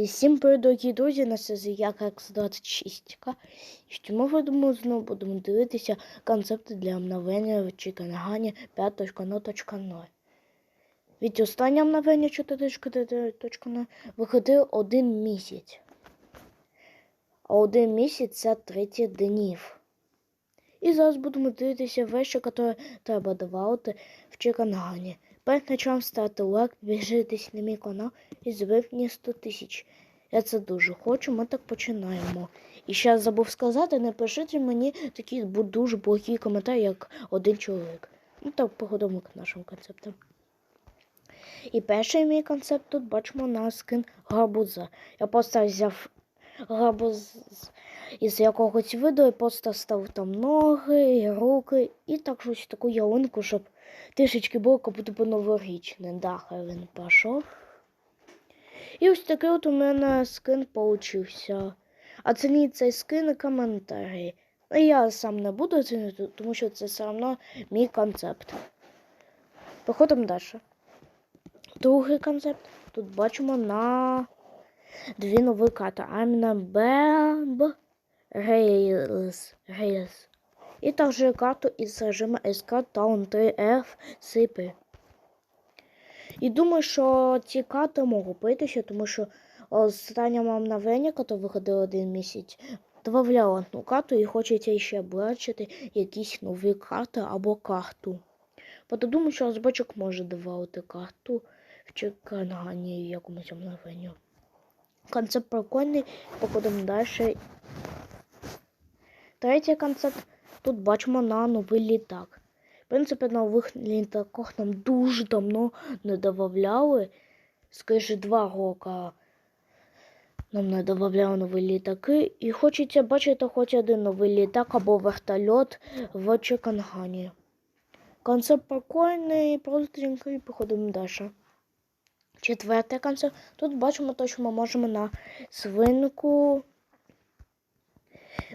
І всім дорогі друзі, на связі я X26. І в цьому відео знову будемо дивитися концепти для обновлення в Чикангані 5.0.0. Від останнього обновлення 4.0 виходив один місяць. А один місяць це 30 днів. І зараз будемо дивитися вещі, які треба давати в Чикангані. Перед началом ставте лайк, біжитесь на мій канал і зробив мені 100 тисяч. Я це дуже хочу, ми так починаємо. І ще забув сказати, не пишіть мені такі дуже благі коментарі, як один чоловік. Ну так, походимо к нашим концептам. І перший мій концепт тут бачимо на скин гарбуза. Я просто взяв гарбуз із якогось відео і просто став там ноги, руки і так щось таку ялинку, щоб трішечки було, як будто б новорічне. Да, хай він пішов. І ось такий от у мене скин получився. Оцініть цей скин і коментарі. Я сам не буду оцінити, тому що це все одно мій концепт. Походимо далі. Другий концепт. Тут бачимо на дві нові карти. А іменно Беб Рейлс. Рейлс. І також карту із режиму SK Town 3F Сипи. І думаю, що ці карти можу питися, тому що останнє обновлення, яке виходило один місяць, додавало одну карту і хочеться ще бачити якісь нові карти або карту. Бо думаю, що розбочок може давати карту в чекангані якомусь обновленню. Концепт прикольний, походимо далі. Третій концепт. Тут бачимо на новий літак. В принципі, нових літаках нам дуже давно не додавали. Скажи, два роки нам не додавали нові літаки. І хочеться бачити хоч один новий літак або вертольот в Чекангані. Концепт прикольний, простенький, походимо далі. Четвертий концепт. Тут бачимо те, що ми можемо на свинку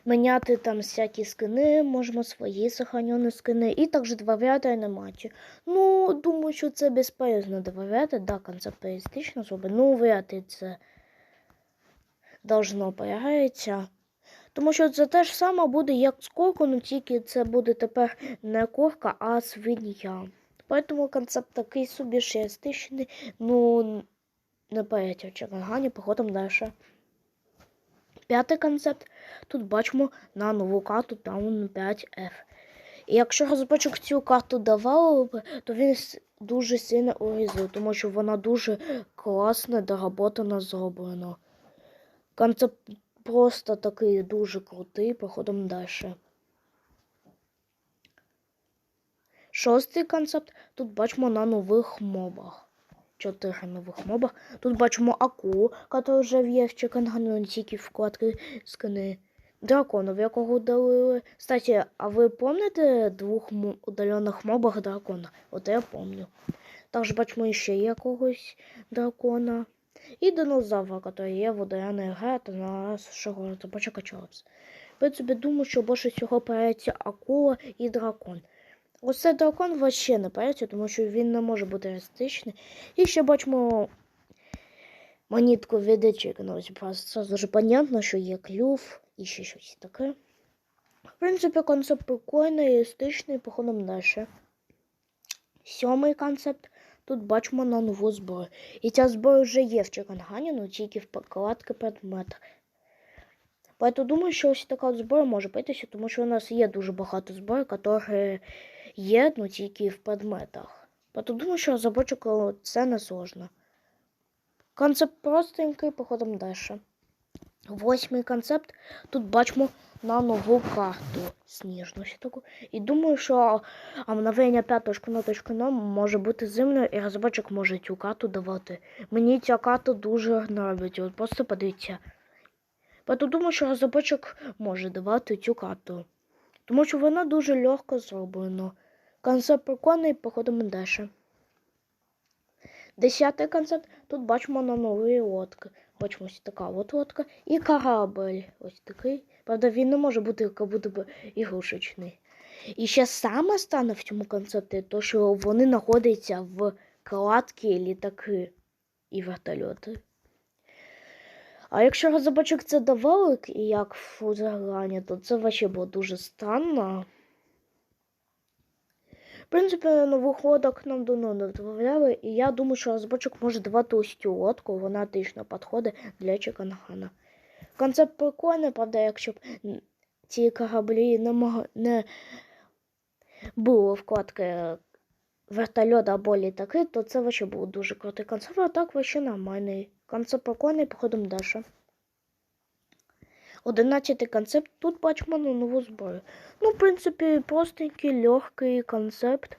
міняти там всякі скини, можемо свої сохранені скини і також додавати анімацію. Ну, думаю, що це безполезно додавати, да, концепт реалістично зробити. Ну, вряд це должно появитися. Тому що це те ж саме буде, як з куркою, ну тільки це буде тепер не курка, а свинья. Поэтому концепт такий собі реалістичний, ну, не поїдь в Чагангані, походимо далі. П'ятий концепт. Тут бачимо на нову карту Town 5F. І якщо розбочок цю карту давали б, то він дуже сильно урізав, тому що вона дуже класно доработана зроблена. Концепт просто такий дуже крутий, походимо далі. Шостий концепт. Тут бачимо на нових мобах. Чотири нових мобах. Тут бачимо акулу, яка вже в Чекангану, тільки вкладки скини. Драконов, якого удалили. Кстати, а ви пам'ятаєте двох удалених мобах дракона? От я пам'ятаю. Також бачимо ще якогось дракона. І динозавра, який є в удаленій грі, та на нашого собачка Чарльз. В принципі, думаю, що більше всього появиться акула і дракон. Цей дракон вообще не появиться, тому що він не може бути реалістичний. І ще бачимо монітку від Чеканосі. Це дуже понятно, що є клюв і ще щось таке. В принципі, концепт прикольний, реалістичний, походимо далі. Сьомий концепт. Тут бачимо на нову зброю. І ця зброя вже є в Чекангані, ну тільки в покладки предметах. Поэтому думаю, що ось така от зброя може битися, тому що у нас є дуже багато зброї, які є, ну тільки в предметах. Поэтому думаю, що розробочок це не сложно. Концепт простенький, походимо далі. Восьмий концепт. Тут бачимо на нову карту сніжну ще таку. І думаю, що обновлення 5.0.0 може бути зимною і розробочок може цю карту давати. Мені ця карта дуже нравиться. От просто подивіться. Тому думаю, що розробочок може давати цю карту. Тому що вона дуже легко зроблена. Концепт прикольний, походимо далі. Десятий концепт. Тут бачимо на нові лодки. Бачимо ось така от лодка і корабль. Ось такий. Правда, він не може бути як будто ігрушечний. І ще саме стане в цьому концепті, то що вони знаходяться в кладці літаки і вертольоти. А якщо розробочок це давали і як в заграні, то це вообще було дуже странно. Принципі, нових лодок нам давно не додавали, і я думаю, що розробочок може давати ось цю лодку, вона точно підходить для Чикангана. Концепт прикольний, правда, якщо б ці кораблі не, мог... не було вкладки вертольот або літаки, то це вообще був дуже крутий концепт, а так вообще нормальний. Концепт прикольний, походимо далі. Одинадцятий концепт. Тут бачимо на нову зброю. Ну, в принципі, простенький, легкий концепт.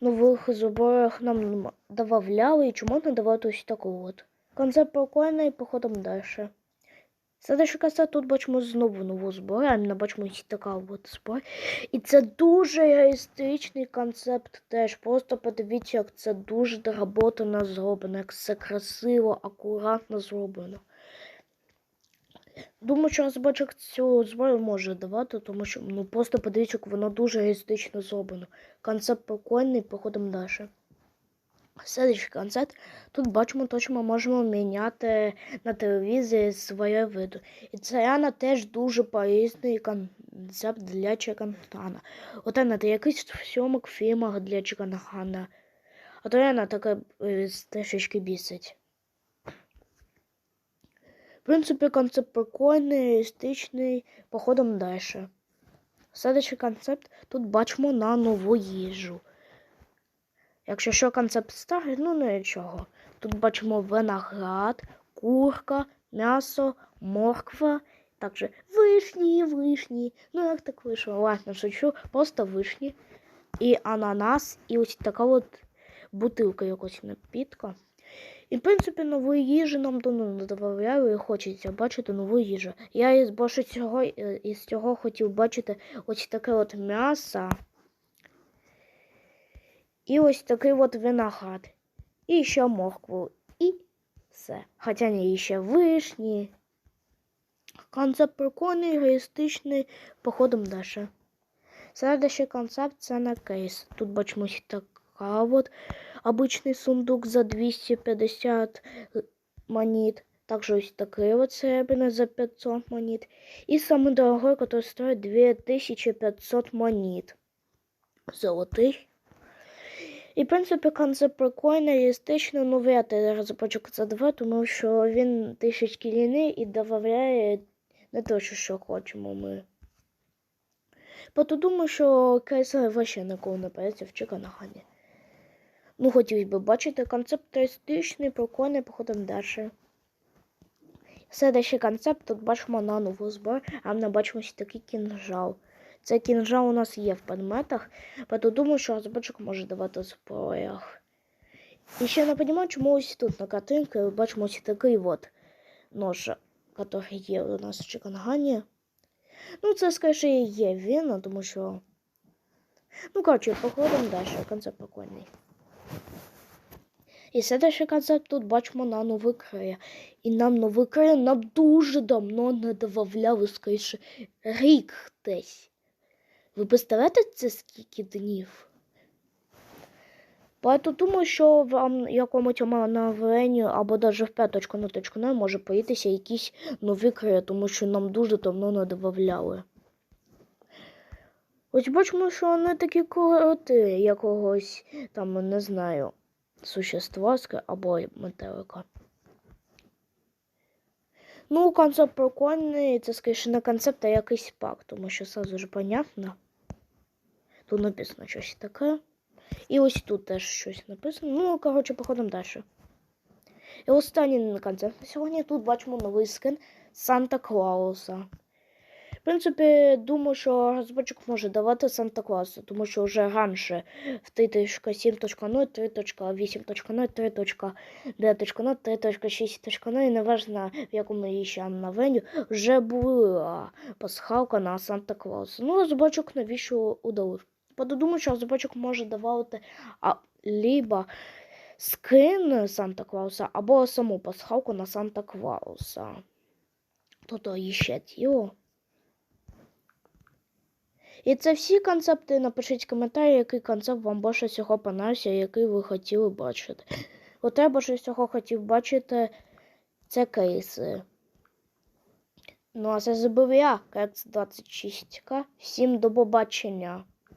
Нових зброях нам добавляли, і чому не давати ось таку от. Концепт прикольний, походимо далі. Следующий концепт тут бачимо знову нову зброю, а ми бачимо ось така от зброя. І це дуже реалістичний концепт теж. Просто подивіться, як це дуже доработано зроблено, як все красиво, акуратно зроблено. Думаю, що розробник цю зброю може давати, тому що ну просто подивіться, воно дуже реалістично зроблено. Концепт прикольний, походимо далі. Следующий концепт. Тут бачимо, то, що ми можемо міняти на телевізорі своє виду. І це реально теж дуже полезний концепт для Чекантана. От на якийсь сьомок фільмах для Чекангана. А то реально таке е, трішечки бісить. Принципі, концепт прикольний, реалістичний, походом далі. Следующий концепт тут бачимо на нову їжу. Якщо що концепт старий, ну нічого. Тут бачимо виноград, курка, м'ясо, морква, також вишні, вишні. Ну як так вийшло? Ладно, шучу, просто вишні. І ананас, і ось така от бутилка якось напітка. І, в принципі, нової їжі нам давно не додавали і хочеться бачити нову їжу. Я із більше цього е, із цього хотів бачити ось таке от м'ясо. І ось такий от виноград. І ще моркву. І все. Хоча не ще вишні. Концепт прикольний, реалістичний, походом далі. Следующий концепт це на кейс. Тут бачимо ось така от обычный сундук за 250 монет. Также ось такой вот серебряный за 500 монет. И самый дорогой, который стоит 2500 монет. Золотых. І, в принципі, концепт прикольний, реалістично, ну вряд ли розпочок це два, тому що він трішечки ліний і додає не те, що хочемо ми. Бо думаю, що КСР вообще ніколи не переться в Чиканагані. Ну, хотілося б бачити концепт реалістичний, прикольний, походимо далі. Следующий концепт тут бачимо на нову зброю, а ми бачимо ось такий кінжал. Цей кінжал у нас є в предметах, бо думаю, що розробник може давати в зброях. І ще не розумію, чому ось тут на картинці бачимо ось такий от нож, який є у нас в Чикангані. Ну, це, скоріше, є він, тому що. Ну, коротше, походимо далі, концепт прикольний. І следующий концепт тут бачимо на новий. І нам новий края нам дуже давно не додавали, скоріше, рік десь. Ви представляєте це скільки днів? Поэтому думаю, що вам якомусь новині або навіть в п'яточку на точку не може появитися якісь нові края, тому що нам дуже давно не додавали. Ось бачимо, що вони такі короти якогось там, не знаю, существа або метелика. Ну, концепт прикольний, це скоріше не концепт, а якийсь пак, тому що сразу ж понятно. Тут написано щось таке. І ось тут теж щось написано. Ну, коротше, походимо далі. І останній концепт на сьогодні тут бачимо новий скин Санта Клауса. В принципі, думаю, що розробник може давати Санта Клауса, тому що вже раніше в 3.7.0, 3.8.0, 3.9.0, 3.6.0, і неважно в якому ще новеню, вже була пасхалка на Санта Клауса. Ну, розробник навіщо удалив? Подумаю, що розробник може давати а, либо скин Санта Клауса, або саму пасхалку на Санта Клауса. Тобто іще тіло. І це всі концепти. Напишіть коментарі, який концепт вам більше всього понравився, який ви хотіли бачити. От я більше всього хотів бачити Це кейси. Ну, а це забув я, Кекс 26К. Всім до побачення.